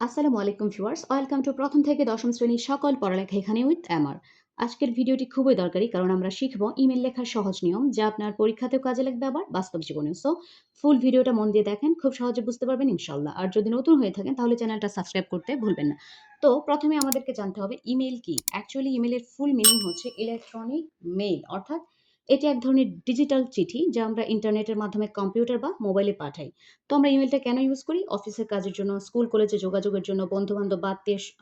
আসসালামু আলাইকুম viewers, welcome to প্রথম থেকে দশম শ্রেণির সকল পড়ালেখা এখানে উইথ এমআর আজকের ভিডিওটি খুবই দরকারি কারণ আমরা শিখব ইমেল লেখার সহজ নিয়ম যা আপনার পরীক্ষাতেও কাজে লাগবে আবার বাস্তব জীবনেও। সো ফুল ভিডিওটা মন দিয়ে দেখেন, খুব সহজে বুঝতে পারবেন ইনশাল্লাহ আর যদি নতুন হয়ে থাকেন তাহলে চ্যানেলটা সাবস্ক্রাইব করতে ভুলবেন না। তো, প্রথমে আমাদেরকে জানতে হবে ইমেল কি? অ্যাকচুয়ালি ইমেলের ফুল মিনিং হচ্ছে ইলেকট্রনিক মেইল অর্থাৎ এটি এক ধরনের ডিজিটাল চিঠি যা আমরা ইন্টারনেটের মাধ্যমে কম্পিউটার বা মোবাইলে পাঠাই। তো আমরা ইমেলটা কেন ইউজ করি? অফিসের কাজের জন্য স্কুল কলেজে যোগাযোগের জন্য বন্ধু বান্ধব বা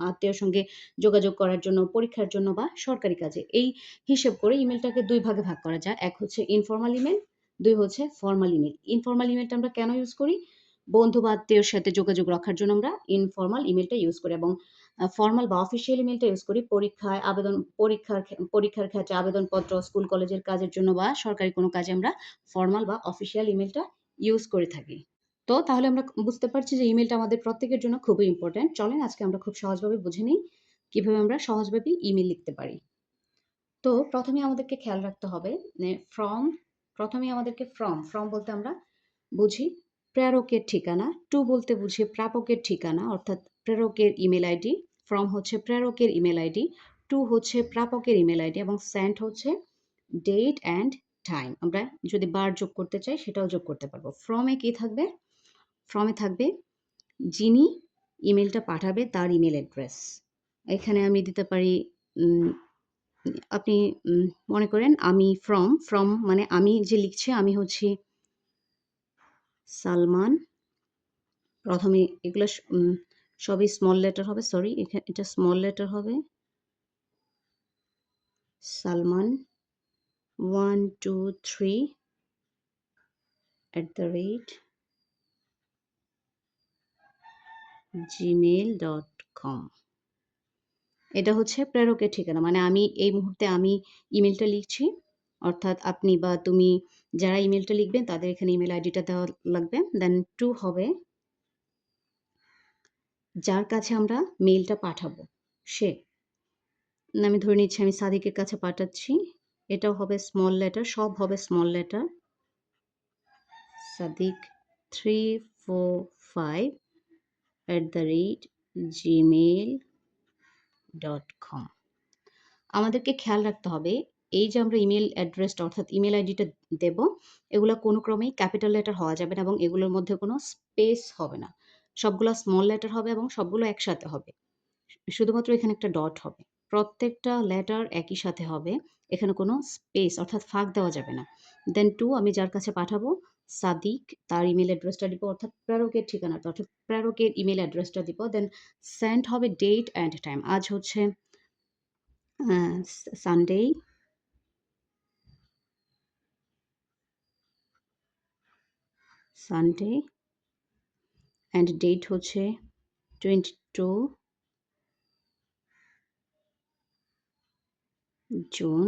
আত্মীয় সঙ্গে যোগাযোগ করার জন্য, পরীক্ষার জন্য বা সরকারি কাজে। এই হিসেব করে ইমেলটাকে দুই ভাগে ভাগ করা যায়। এক হচ্ছে ইনফর্মাল ইমেল দুই হচ্ছে ফর্মাল ইমেল ইনফর্মাল ইমেলটা আমরা কেন ইউজ করি? বন্ধু বা আত্মীয়র সাথে যোগাযোগ রাখার জন্য আমরা ইনফর্মাল ইমেলটা ইউজ করি এবং ফর্মাল বা অফিসিয়াল ইমেলটা ইউজ করি। পরীক্ষায় আবেদন, পরীক্ষার পরীক্ষার ক্ষেত্রে আবেদনপত্র স্কুল কলেজের কাজের জন্য বা সরকারি কোনো কাজে আমরা ফর্মাল বা অফিসিয়াল ইমেলটা ইউজ করে থাকি। তো তাহলে আমরা বুঝতে পারছি যে ইমেলটা আমাদের প্রত্যেকের জন্য খুবই ইম্পর্ট্যান্ট চলেন আজকে আমরা খুব সহজভাবে বুঝে নিই কীভাবে আমরা সহজভাবে ইমেল লিখতে পারি। তো প্রথমে আমাদেরকে খেয়াল রাখতে হবে ফ্রম প্রথমে আমাদেরকে ফ্রম ফ্রম বলতে আমরা বুঝি প্রেরকের ঠিকানা টু বলতে বুঝি প্রাপকের ঠিকানা, অর্থাৎ প্রেরকের ইমেল আইডি ফ্রম হচ্ছে প্রেরকের ইমেল আইডি টু হচ্ছে প্রাপকের ইমেল আইডি এবং সেন্ট হচ্ছে ডেট অ্যান্ড টাইম আমরা যদি বার যোগ করতে চাই, সেটাও যোগ করতে পারব। ফ্রমে কি থাকবে? ফ্রমে থাকবে যিনি ইমেলটা পাঠাবে তার ইমেল অ্যাড্রেস এখানে আমি দিতে পারি আপনি মনে করেন আমি ফ্রম ফ্রম মানে আমি যে লিখছি, আমি হচ্ছি সালমান। প্রথমে এগুলো সবই স্মল লেটার হবে সরি এটা স্মল লেটার হবে। Salman one two three at the rate Gmail dot com এটা হচ্ছে প্রেরকের ঠিকানা মানে আমি এই মুহূর্তে আমি ইমেলটা লিখছি, অর্থাৎ আপনি বা তুমি যারা ইমেলটা লিখবেন, তাদের এখানে ইমেল আইডিটা দেওয়া লাগবে। দেন টু হবে যার কাছে আমরা মেইলটা পাঠাবো। সে আমি ধরে নিচ্ছি আমি সাদিকের কাছে পাঠাচ্ছি। এটাও হবে স্মল লেটার সব হবে small letter Sadiq three four five at the rate Gmail dot com আমাদেরকে খেয়াল রাখতে হবে, এই যে আমরা ইমেল অ্যাড্রেসটা অর্থাৎ ইমেল আইডিটা দেব, এগুলো কোনো ক্রমেই ক্যাপিটাল লেটার হওয়া যাবে না এবং এগুলোর মধ্যে কোনো স্পেস হবে না। সবগুলো স্মল লেটার হবে এবং সবগুলো একসাথে হবে। শুধুমাত্র এখানে একটা ডট হবে। প্রত্যেকটা লেটার একই সাথে হবে। এখানে কোনো স্পেস অর্থাৎ ফাঁক দেওয়া যাবে না। দেন টু আমি যার কাছে পাঠাবো, সাদিক, তার ইমেল অ্যাড্রেসটা দিব অর্থাৎ প্রেরকের ঠিকানাটা অর্থাৎ প্রেরকের ইমেল অ্যাড্রেসটা দিব। দেন সেন্ড হবে ডেট অ্যান্ড টাইম আজ হচ্ছে সানডে সানডে অ্যান্ড ডেট হচ্ছে twenty two June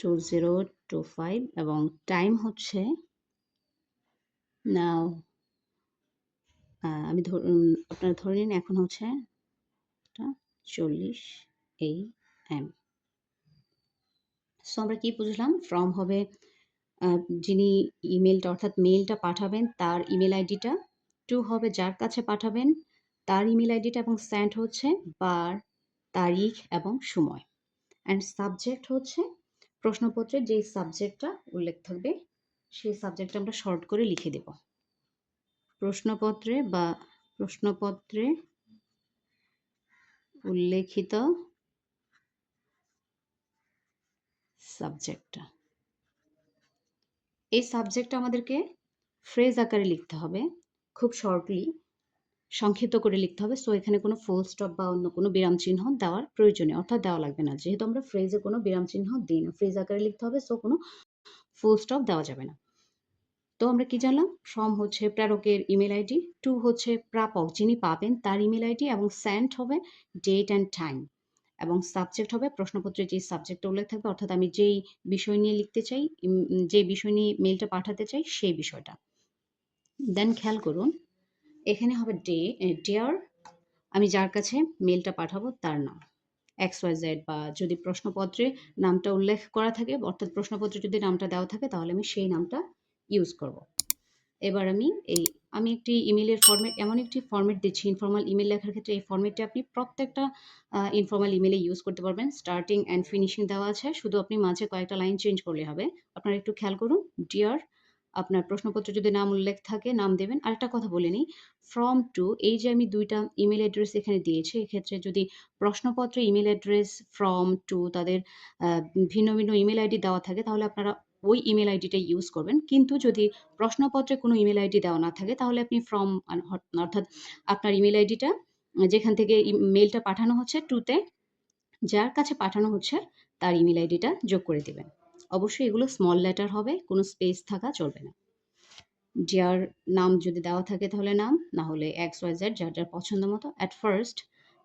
two zero two five এবং টাইম হচ্ছে নাও আমি আপনারা ধরে নিন এখন হচ্ছে চল্লিশ এই এম সো আমরা কি বুঝলাম? ফ্রম হবে যিনি ইমেলটা অর্থাৎ মেইলটা পাঠাবেন, তার ইমেল আইডিটা, টু হবে যার কাছে পাঠাবেন, তার ইমেল আইডিটা এবং স্যান্ড হচ্ছে বার, তারিখ এবং সময়। অ্যান্ড সাবজেক্ট হচ্ছে প্রশ্নপত্রে যে সাবজেক্টটা উল্লেখ থাকবে, সেই সাবজেক্টটা আমরা শর্ট করে লিখে দেব। প্রশ্নপত্রে বা প্রশ্নপত্রে উল্লেখিত সাবজেক্টটা। এই সাবজেক্টটা আমাদেরকে ফ্রেজ আকারে লিখতে হবে, খুব শর্টলি সংক্ষিপ্ত করে লিখতে হবে। সো এখানে কোনো ফুল স্টপ বা অন্য কোনো বিরাম চিহ্ন দেওয়ার প্রয়োজনীয় অর্থাৎ দেওয়া লাগবে না। যেহেতু আমরা ফ্রেজে কোনো বিরাম চিহ্ন দিই না ফ্রেজ আকারে লিখতে হবে সো কোনো ফুল স্টপ দেওয়া যাবে না। তো আমরা কি জানলাম? ফ্রম হচ্ছে প্রেরকের ইমেল আইডি টু হচ্ছে প্রাপক যিনি পাবেন তার ইমেল আইডি এবং স্যান্ড হবে ডেট অ্যান্ড টাইম এবং সাবজেক্ট হবে প্রশ্নপত্রে যে সাবজেক্টটা উল্লেখ থাকবে, অর্থাৎ আমি যেই বিষয় নিয়ে লিখতে চাই যে বিষয় নিয়ে মেলটা পাঠাতে চাই, সেই বিষয়টা। দেন খেয়াল করুন, এখানে হবে ডে ডেয়ার আমি যার কাছে মেলটা পাঠাবো তার নাম। এক্স ওয়াই জেড বা যদি প্রশ্নপত্রে নামটা উল্লেখ করা থাকে, অর্থাৎ প্রশ্নপত্রে যদি নামটা দেওয়া থাকে, তাহলে আমি সেই নামটা ইউজ করব। এবার আমি এই আমি একটি ইমেলের ফর্মেট এমন একটি ফর্মেট দিচ্ছি ইনফর্মাল ইমেল লেখার ক্ষেত্রে এই ফর্মেটটি আপনি প্রত্যেকটা ইনফর্মাল ইমেলে ইউজ করতে পারবেন। স্টার্টিং অ্যান্ড ফিনিশিং দেওয়া আছে। শুধু আপনি মাঝে কয়েকটা লাইন চেঞ্জ করলে হবে। আপনারা একটু খেয়াল করুন। ডিয়ার আপনার প্রশ্নপত্রে যদি নাম উল্লেখ থাকে নাম দেবেন। আরেকটা কথা বলে নিই, ফ্রম টু এই যে আমি দুইটা ইমেল অ্যাড্রেস এখানে দিয়েছি, এক্ষেত্রে যদি প্রশ্নপত্রে ইমেল অ্যাড্রেস ফ্রম টু তাদের ভিন্ন, ভিন্ন ইমেল আইডি দেওয়া থাকে তাহলে আপনারা ওই ইমেল আইডিটা ইউজ করবেন। কিন্তু যদি প্রশ্নপত্রে কোনো ইমেইল আইডি দেওয়া না থাকে তাহলে আপনি ফ্রম অর্থাৎ আপনার ইমেল আইডিটা যেখান থেকে ই মেইলটা পাঠানো হচ্ছে টুতে যার কাছে পাঠানো হচ্ছে তার ইমেইল আইডিটা যোগ করে দিবেন। অবশ্যই এগুলো স্মল লেটার হবে, কোনো স্পেস থাকা চলবে না। ডিয়ার নাম যদি দেওয়া থাকে তাহলে নাম, না হলে এক্স, ওয়াই, জেড যার, যার পছন্দ মতো। At first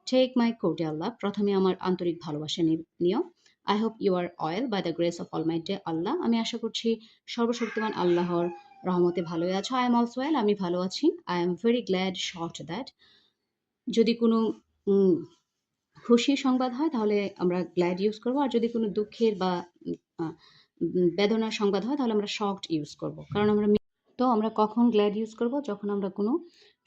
take my cordial আল্লাহ প্রথমে আমার আন্তরিক ভালোবাসা নিও। You are well are the grace of almighty Allah আমি আশা করছি সর্বশক্তিমান আল্লাহর রহমতে ভালোই আছো। আই এম also ওয়েল আমি ভালো আছি। I am very glad short that যদি কোনো খুশির সংবাদ হয় তাহলে আমরা গ্ল্যাড ইউজ করব আর যদি কোনো দুঃখের বা বেদনার সংবাদ হয়, তাহলে আমরা shocked ইউজ করব। কারণ আমরা তো আমরা কখন গ্ল্যাড ইউজ করব? যখন আমরা কোনো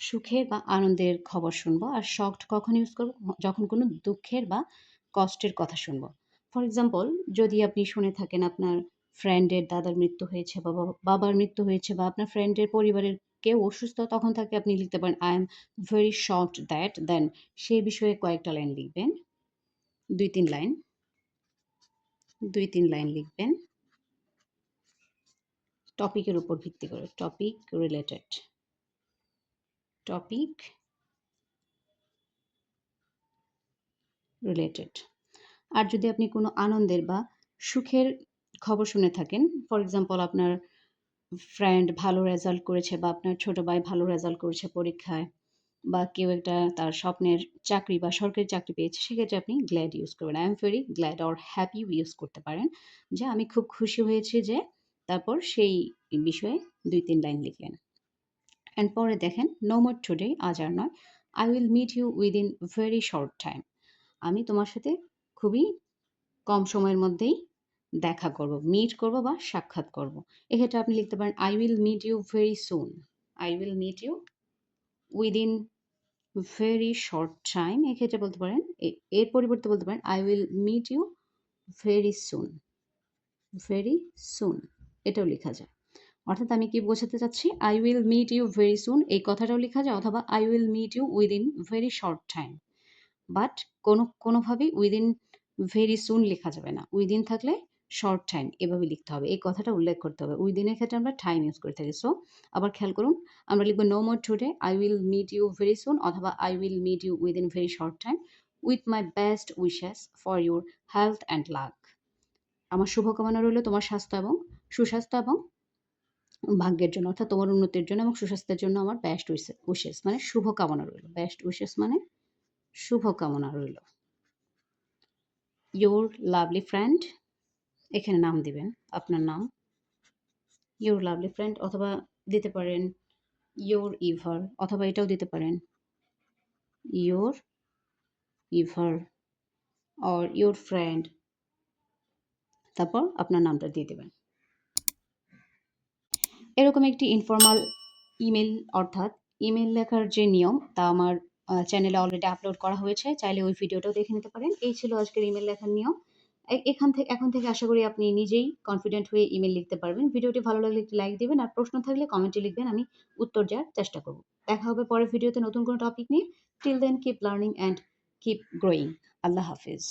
সুখের বা আনন্দের খবর শুনব। আর shocked কখন ইউজ করব? যখন কোনো দুঃখের বা কষ্টের কথা শুনব। ফর এক্সাম্পল যদি আপনি শুনে থাকেন আপনার ফ্রেন্ডের দাদার মৃত্যু হয়েছে বা বাবার মৃত্যু হয়েছে বা আপনার ফ্রেন্ডের পরিবারের কেউ অসুস্থ, তখন তাকে আপনি লিখতে পারেন I am very shocked that then সে বিষয়ে কয়েকটা লাইন লিখবেন। ২-৩ লাইন। ২-৩ লাইন লিখবেন। টপিকের উপর ভিত্তি করে। Topic related. Topic related. আর যদি আপনি কোনো আনন্দের বা সুখের খবর শুনে থাকেন, ফর এক্সাম্পল আপনার ফ্রেন্ড ভালো রেজাল্ট করেছে বা আপনার ছোট ভাই ভালো রেজাল্ট করেছে পরীক্ষায় বা কেউ একটা তার স্বপ্নের চাকরি বা সরকারি চাকরি পেয়েছে, সেক্ষেত্রে আপনি glad ইউজ করবেন। I am very glad or happy use করতে পারেন। যে আমি খুব খুশি হয়েছি যে তারপর সেই বিষয়ে ২-৩ লাইন লিখলেন। অ্যান্ড পরে দেখেন নো more today আজ আর নয়। I will meet you within very short time আমি তোমার সাথে খুবই কম সময়ের মধ্যেই দেখা করব। মিট করব বা সাক্ষাৎ করব। এক্ষেত্রে আপনি লিখতে পারেন I will meet you very soon. I will meet you within very short time এক্ষেত্রে বলতে পারেন এর পরিবর্তে বলতে পারেন I will meet you very soon very soon এটাও লেখা যায়। অর্থাৎ আমি কি বোঝাতে চাচ্ছি? I will meet you very soon এই কথাটাও লেখা যায়, অথবা I will meet you within very short time but কোনো, কোনোভাবেই উইদিন ভেরি সুন লেখা যাবে না। উইদিন থাকলে শর্ট টাইম এভাবে লিখতে হবে। এই কথাটা উল্লেখ করতে হবে। উইদিনের ক্ষেত্রে আমরা টাইম ইউজ করে থাকি। সো আবার খেয়াল করুন। আমরা লিখব no more today, I will meet you very soon অথবা I will meet you within very short time with my best wishes for your health and luck. আমার শুভকামনা রইল তোমার স্বাস্থ্য এবং সুস্বাস্থ্য এবং ভাগ্যের জন্য অর্থাৎ তোমার উন্নতির জন্য এবং সুস্বাস্থ্যের জন্য আমার বেস্ট উইশেস মানে শুভকামনা রইল। বেস্ট উইশেস মানে শুভকামনা রইল। ইউর লাভলি ফ্রেন্ড এখানে নাম দিবেন, আপনার নাম ইউর লাভলি ফ্রেন্ড অথবা দিতে পারেন ইউর ইভার অথবা এটাও দিতে পারেন your ever or your friend তারপর আপনার নামটা দিয়ে দেবেন। এরকম একটি ইনফর্মাল ইমেল অর্থাৎ ইমেল লেখার যে নিয়ম তা আমার চ্যানেলে অলরেডি আপলোড করা হয়েছে, চাইলে ওই ভিডিওটাও দেখে নিতে পারেন। এই ছিল আজকের ইমেল লেখার নিয়ম। এখান থেকে, এখন থেকে আশা করি আপনি নিজেই কনফিডেন্ট হয়ে ইমেল লিখতে পারবেন। ভিডিওটি ভালো লাগলে একটি লাইক দিবেন আর প্রশ্ন থাকলে কমেন্টে লিখবেন, আমি উত্তর দেওয়ার চেষ্টা করব। দেখা হবে পরের ভিডিওতে নতুন কোনো টপিক নিয়ে। Till then keep learning and keep growing Allah Hafiz.